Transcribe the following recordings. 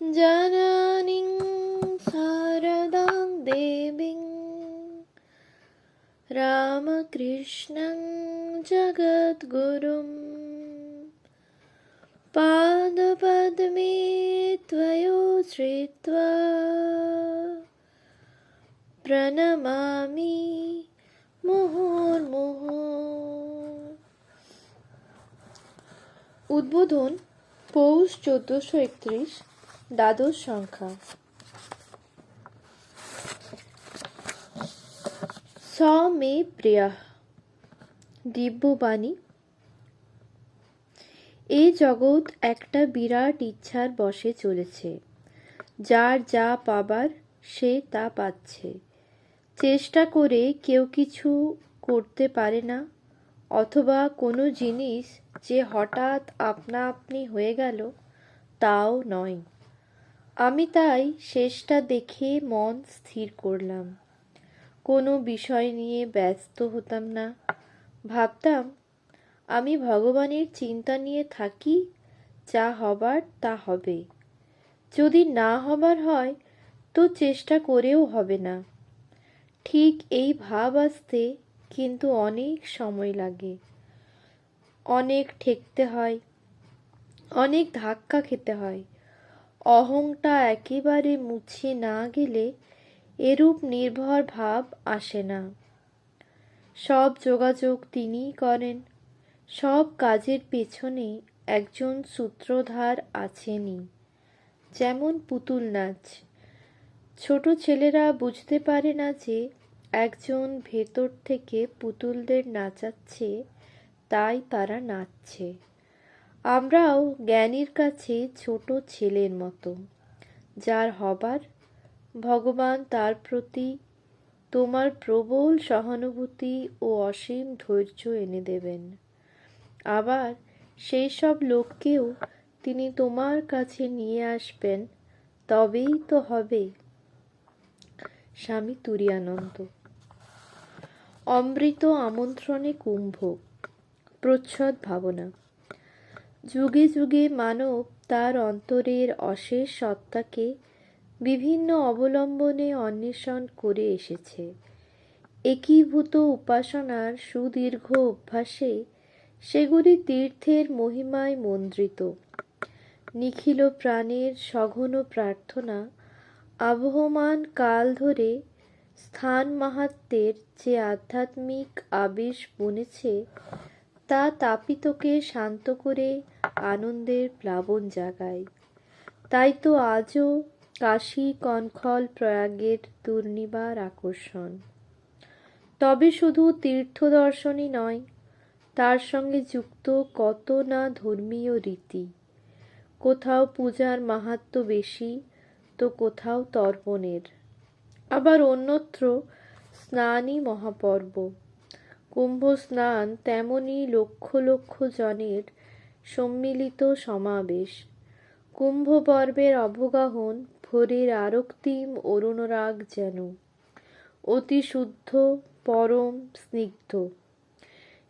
जननीं शारदां देवीं रामकृष्णं जगद्गुरुं पादपद्मे त्वयोश्रित्वा প্রণমামি মুহুর্মুহু উদ্বোধন পৌষ চোদ্দশো একত্রিশ দ্বাদশ সংখ্যা। স মে প্রিয়া দিব্যবাণী। এ জগৎ একটা বিরাট ইচ্ছার বসে চলেছে। যার যা পাবার, সে তা পাচ্ছে। চেষ্টা করে কেউ কিছু করতে পারে না, অথবা কোনো জিনিস যে হঠাৎ আপনা আপনি হয়ে গেল, তাও নয়। আমি তাই শেষটা দেখে মন স্থির করলাম। কোনো বিষয় নিয়ে ব্যস্ত হতাম না। ভাবতাম, আমি ভগবানের চিন্তা নিয়ে থাকি, যা হবার তা হবে। যদি না হবার হয়, তো চেষ্টা করেও হবে না। ঠিক এই ভাব আসতে কিন্তু অনেক সময় লাগে। অনেক ঠেকতে হয়, অনেক ধাক্কা খেতে হয়। অহংটা একেবারে মুছে না গেলে এরূপ নির্ভর ভাব আসে না। সব যোগাযোগ তিনিই করেন, সব কাজের পেছনে একজন সূত্রধার আছেনই। যেমন পুতুল নাচ। ছোট ছেলেরা বুঝতে পারে না যে একজন ভেতর থেকে পুতুলদের নাচাচ্ছে, তাই তারা নাচছে। আমরাও জ্ঞানীর কাছে ছোট ছেলের মতো। যার হবার, ভগবান তার প্রতি তোমার প্রবল সহানুভূতি ও অসীম ধৈর্য এনে দেবেন। আবার সেই সব লোককেও তিনি তোমার কাছে নিয়ে আসবেন, তবেই তো হবে। স্বামী তুরিয়ানন্দ। অমৃত আমন্ত্রণে কুম্ভ, প্রচ্ছদ ভাবনা। যুগে যুগে মানব তার অন্তরের অশেষ সত্তাকে বিভিন্ন অবলম্বনে অন্বেষণ করে এসেছে। একীভূত উপাসনার সুদীর্ঘ অভ্যাসে সেগুলি তীর্থের মহিমায় মন্দ্রিত। নিখিল প্রাণের সঘন প্রার্থনা আবহমান কাল ধরে স্থান মাহাত্মের যে আধ্যাত্মিক আবেশ বনেছে তা তাপিতকে শান্ত করে আনন্দের প্লাবন জাগায়। তাই তো আজও কাশী কনখল প্রয়াগের দুর্নিবার আকর্ষণ। তবে শুধু তীর্থ দর্শনই নয়, তার সঙ্গে যুক্ত কত না ধর্মীয় রীতি। কোথাও পূজার মাহাত্ম বেশি, তো কোথাও তর্পণের। আবার অন্যত্র স্নানই মহাপর্ব। কুম্ভ স্নান তেমনই লক্ষ লক্ষ জনের সম্মিলিত সমাবেশ। কুম্ভ পর্বের অবগাহন, ভোরের আরক্তিম অরুণরাগ যেন অতি শুদ্ধ, পরম, স্নিগ্ধ।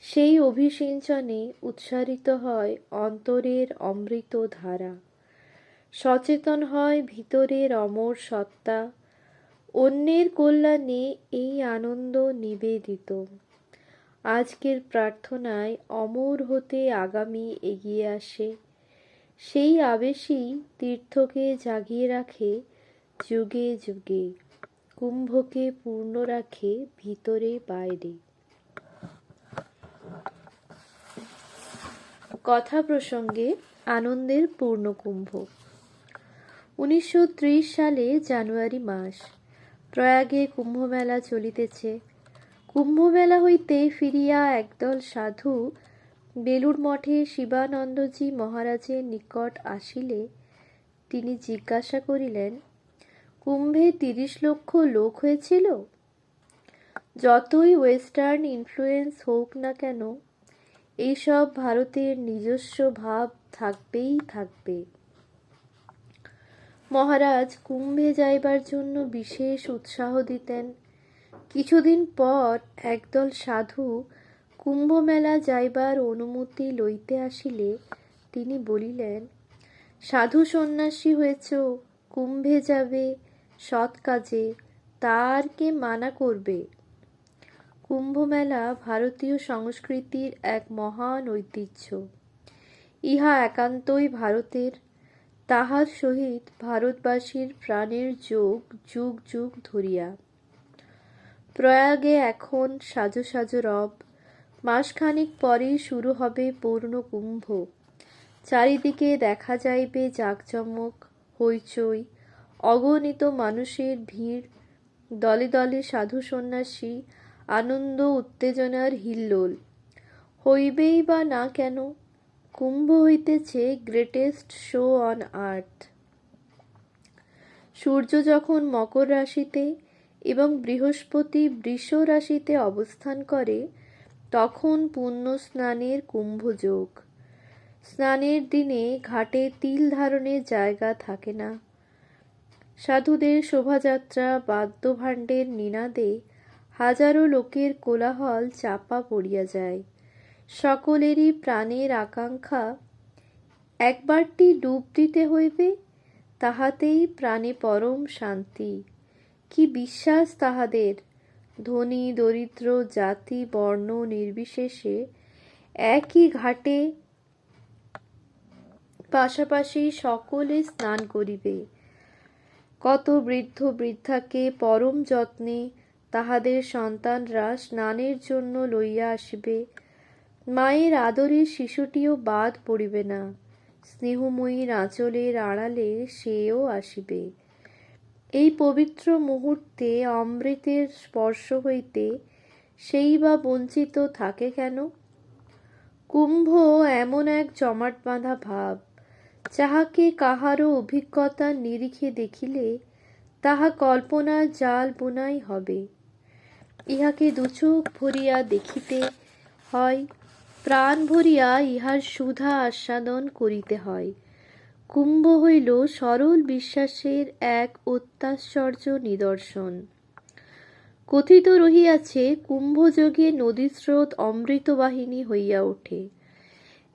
সেই অভিসিঞ্চনে উচ্চারিত হয় অন্তরের অমৃত ধারা। সচেতন হয় ভিতরের অমর সত্তা। অন্যের কল্যাণে এই আনন্দ নিবেদিত। আজকের প্রার্থনায় অমর হতে আগামী এগিয়ে আসে। সেই আবেশই তীর্থকে জাগিয়ে রাখে যুগে যুগে, কুম্ভকে পূর্ণ রাখে ভিতরে বাইরে। কথা প্রসঙ্গে আনন্দের পূর্ণকুম্ভ। উনিশশো সালে জানুয়ারি মাস, প্রয়াগে কুম্ভমেলা চলিতেছে। কুম্ভমেলা হইতে ফিরিয়া একদল সাধু বেলুর মঠে শিবানন্দজি মহারাজের নিকট আসিলে, তিনি জিজ্ঞাসা করিলেন, কুম্ভে তিরিশ লক্ষ লোক হয়েছিল? যতই ওয়েস্টার্ন ইনফ্লুয়েন্স হোক না কেন এইসব ভারতের নিজস্ব ভাব থাকবেই থাকবে। মহারাজ কুম্ভে যাইবার জন্য বিশেষ উৎসাহ দিতেন। কিছুদিন পর একদল সাধু কুম্ভমেলা যাইবার অনুমতি লইতে আসিলে, তিনি বলিলেন, সাধু সন্ন্যাসী হয়েছ, কুম্ভে যাবে, সৎ কাজে, তার কে মানা করবে? কুম্ভমেলা ভারতীয় সংস্কৃতির এক মহান ঐতিহ্য। ইহা একান্তই ভারতের। তাহার সহিত ভারতবাসীর প্রাণের যোগ যুগ যুগ ধরিয়া। প্রয়াগে এখন সাজো সাজো রব। মাসখানিক পরেই শুরু হবে পূর্ণ কুম্ভ। চারিদিকে দেখা যাইবে জাঁকজমক, হইচই, অগণিত মানুষের ভিড়, দলে দলে সাধু সন্ন্যাসী, আনন্দ উত্তেজনার হিল্লোল। হইবেই বা না কেন, কুম্ভ হইতেছে গ্রেটেস্ট শো অন আর্থ সূর্য যখন মকর রাশিতে এবং বৃহস্পতি বৃষ রাশিতে অবস্থান করে, তখন পুণ্য স্নানের কুম্ভযোগ। স্নানের দিনে ঘাটে তিল ধারণের জায়গা থাকে না। সাধুদের শোভাযাত্রা, বাদ্যভাণ্ডের নিনাদে হাজারো লোকের কোলাহল চাপা পড়িয়া যায়। সকলেরই প্রাণের আকাঙ্ক্ষা, একবারটি ডুব দিতে হইবে, তাহাতেই প্রাণে পরম শান্তি। কি বিশ্বাস তাহাদের? ধনী, দরিদ্র, জাতি, বর্ণ নির্বিশেষে একই ঘাটে পাশাপাশি সকলে স্নান করিবে। কত বৃদ্ধ বৃদ্ধাকে পরম যত্নে তাহাদের সন্তানরা স্নানের জন্য লইয়া আসিবে। মায়ের আদরের শিশুটিও বাদ পড়িবে না। স্নেহময়ীর আঁচলের আড়ালে সেও আসিবে। এই পবিত্র মুহূর্তে অমৃতের স্পর্শ হইতে সেই বা বঞ্চিত থাকে কেন? কুম্ভ এমন এক জমাট বাঁধা ভাব, যাহাকে কাহারও অভিজ্ঞতার নিরিখে দেখিলে তাহা কল্পনার জাল বোনাই হবে। ইহাকে দুচোখ ভরিয়া দেখিতে হয়, প্রাণ ভরিয়া ইহার সুধা আস্বাদন করিতে হয়। কুম্ভ হইল সরল বিশ্বাসের এক অত্যাশ্চর্য নিদর্শন। কথিত রহিয়াছে, কুম্ভযোগে নদীস্রোত অমৃতবাহিনী হইয়া ওঠে।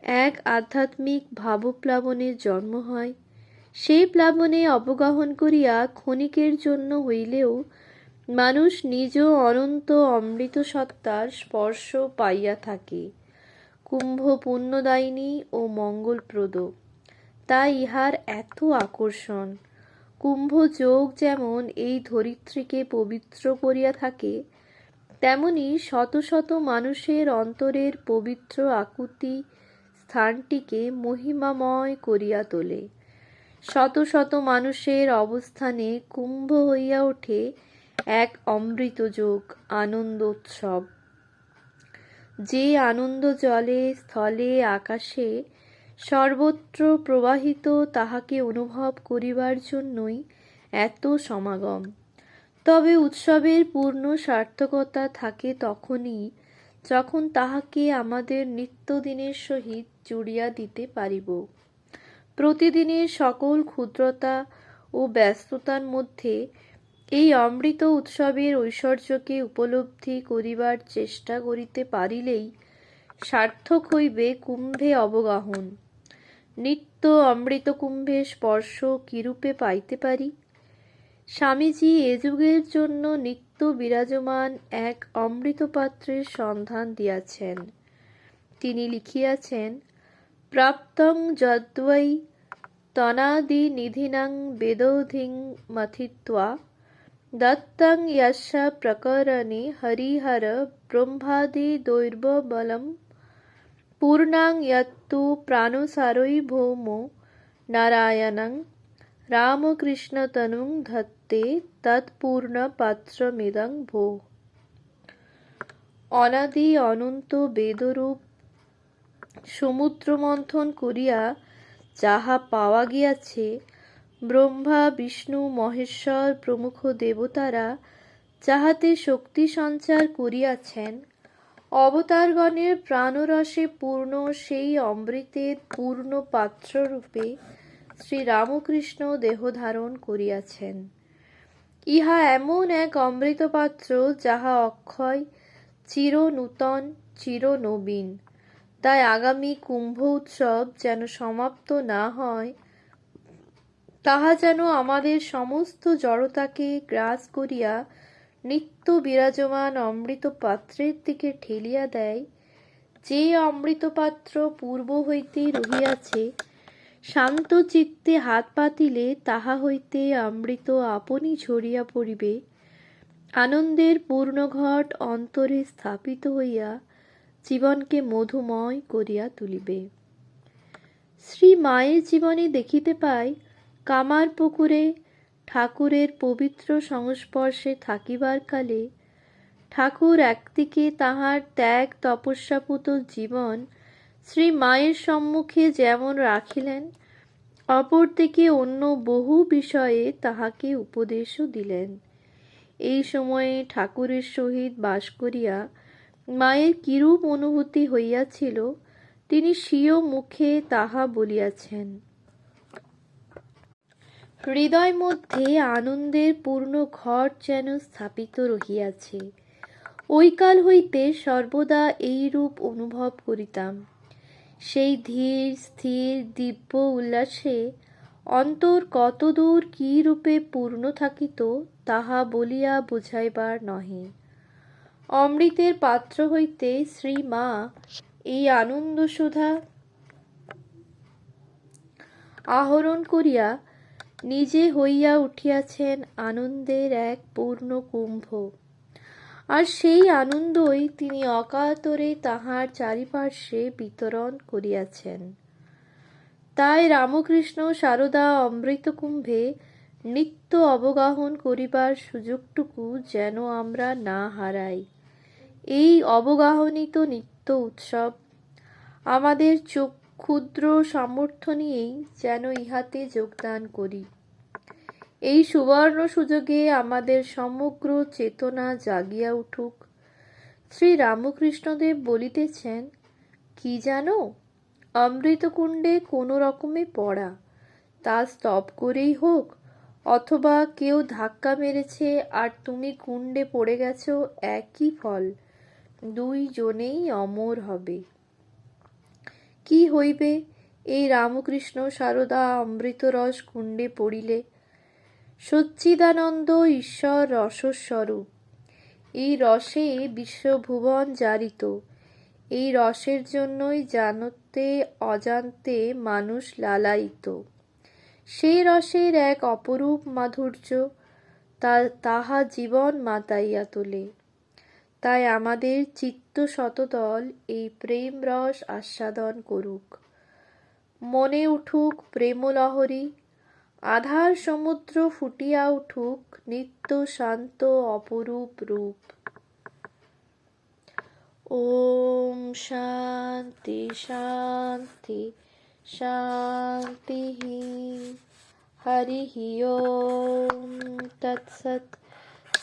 এক আধ্যাত্মিক ভাবপ্লাবনের জন্ম হয়। সেই প্লাবনে অবগাহন করিয়া ক্ষণিকের জন্য হইলেও মানুষ নিজ অনন্ত অমৃত সত্তার স্পর্শ পাইয়া থাকে। কুম্ভ পুণ্যদায়িনী ও মঙ্গলপ্রদ। তাই ইহার এত আকর্ষণ। কুম্ভ যোগ যেমন এই ধরিত্রীকে পবিত্র করিয়া থাকে, তেমনি শত শত মানুষের অন্তরের পবিত্র আকুতি স্থানটিকে মহিমাময় করিয়া তোলে। শত শত মানুষের অবস্থানে কুম্ভ হইয়া ওঠে এক অমৃত যোগ আনন্দ উৎসব। যে আনন্দ জলে, স্থলে, আকাশে সর্বত্র প্রবাহিত তাহাকে অনুভব করিবার জন্যই এত সমাগম। তবে উৎসবের পূর্ণ সার্থকতা থাকে তখনই যখন তাহাকে আমাদের নিত্যদিনের সহিত জুড়িয়া দিতে পারিব। প্রতিদিনের সকল ক্ষুদ্রতা ও ব্যস্ততার মধ্যে এই অমৃত উৎসবের ঐশ্বর্যকে উপলব্ধি করিবার চেষ্টা করিতে পারিলেই সার্থক হইবে কুম্ভে অবগাহন। নিত্য অমৃত কুম্ভে স্পর্শ কিরূপে পাইতে পারি? স্বামীজি এ যুগের জন্য নিত্য বিরাজমান এক অমৃত পাত্রের সন্ধান দিয়াছেন। তিনি লিখিয়াছেন, প্রাপ্তং যদ্বৈ তনাদি নিধিনাং বেদৌধিং মথিত্বা, দত্তং ইয়াশা প্রকরণে হরিহর ব্রহ্মাদি দৈর্বলম পূর্ণাং यत्तु প্রাণসারৈ ভৌমো নারায়ণং রামকৃষ্ণতনুং ধত্তে তৎপূর্ণ পাত্রমিদং ভো অনাদি অনন্ত বেদরূপ সমুদ্র মন্থন করিয়া যাহা পাওয়া গিয়াছে ব্রহ্মা বিষ্ণু মহেশ্বর প্রমুখ দেবতারা যাহাতে শক্তি সঞ্চার করিয়াছেন অবতারগণের প্রাণরসে পূর্ণ সেই অমৃতের পূর্ণ পাত্ররূপে শ্রীরামকৃষ্ণ দেহ ধারণ করিয়াছেন। ইহা এমন এক অমৃত পাত্র যাহা অক্ষয় চির নূতন চির নবীন তাই আগামী কুম্ভ উৎসব যেন সমাপ্ত না হয়, তাহা যেন আমাদের সমস্ত জড়তাকে গ্রাস করিয়া নিত্য বিরাজমান অমৃত পাত্রের দিকে ঠেলিয়া দেয়। যে অমৃত পাত্র পূর্ব হইতে রহিয়াছে, শান্ত চিত্তে হাত পাতিলে তাহা হইতে অমৃত আপনি ঝরিয়া পড়িবে। আনন্দের পূর্ণঘট অন্তরে স্থাপিত হইয়া জীবনকে মধুময় করিয়া তুলিবে। শ্রী মায়ের জীবনে দেখিতে পাই, কামার পুকুরে ঠাকুরের পবিত্র সংস্পর্শে থাকিবার কালে ঠাকুর একদিকে তাহার ত্যাগ তপস্যাপুত জীবন শ্রী মায়ের সম্মুখে যেমন রাখিলেন, অপরদিকে অন্য বহু বিষয়ে তাহাকে উপদেশও দিলেন। এই সময়ে ঠাকুরের সহিত বাস করিয়া মায়ের কিরূপ অনুভূতি হইয়াছিল, তিনি স্বীয় মুখে তাহা বলিয়াছেন। হৃদয় মধ্যে আনন্দের পূর্ণ ঘট যেন স্থাপিত রহিয়াছে। ওই কাল হইতে সর্বদা এই রূপ অনুভব করিতাম। সেই ধীর, স্থির, দিব্য উল্লাসে অন্তর কতদূর কী রূপে পূর্ণ থাকিত তাহা বলিয়া বুঝাইবার নহে। অমৃতের পাত্র হইতে শ্রী মা এই আনন্দ সুধা আহরণ করিয়া নিজে হইয়া উঠিয়াছেন আনন্দের এক পূর্ণ কুম্ভ। আর সেই আনন্দই তিনি অকাতরে তাহার চারিপার্শ্বে বিতরণ করিয়াছেন। তাই রামকৃষ্ণ সারদা অমৃতকুম্ভে নিত্য অবগাহন করিবার সুযোগটুকু যেন আমরা না হারাই। এই অবগাহনিত নিত্য উৎসব আমাদের চোখ ক্ষুদ্র সামর্থ্য নিয়েই যেন ইহাতে যোগদান করি। এই সুবর্ণ সুযোগে আমাদের সমগ্র চেতনা জাগিয়া উঠুক। শ্রী রামকৃষ্ণদেব বলিতেছেন, কি জানো, অমৃতকুণ্ডে কোনো রকমে পড়া। তা স্তব করেই হোক, অথবা কেউ ধাক্কা মেরেছে আর তুমি কুণ্ডে পড়ে গেছো একই ফল। দুই জনেই অমর হবে। কি হইবে? এই রামকৃষ্ণ সারদা অমৃতরস কুণ্ডে পড়িলে। সচ্চিদানন্দ ঈশ্বর রসস্বরূপ। এই রসে বিশ্বভুবন জারিত। এই রসের জন্যই জানতে অজান্তে মানুষ লালায়িত। সেই রসের এক অপরূপ মাধুর্য তা, তাহা জীবন মাতাইয়া তোলে। তাই আমাদের চিত্ত শতদল এই প্রেম রস আস্বাদন করুক। মনে উঠুক প্রেমলহরী আধার সমুদ্র ফুটিয়া উঠুক নিত্য শান্ত অপরূপ রূপ। ওম শান্তি শান্তি শান্তি হরি ওম, তৎসৎ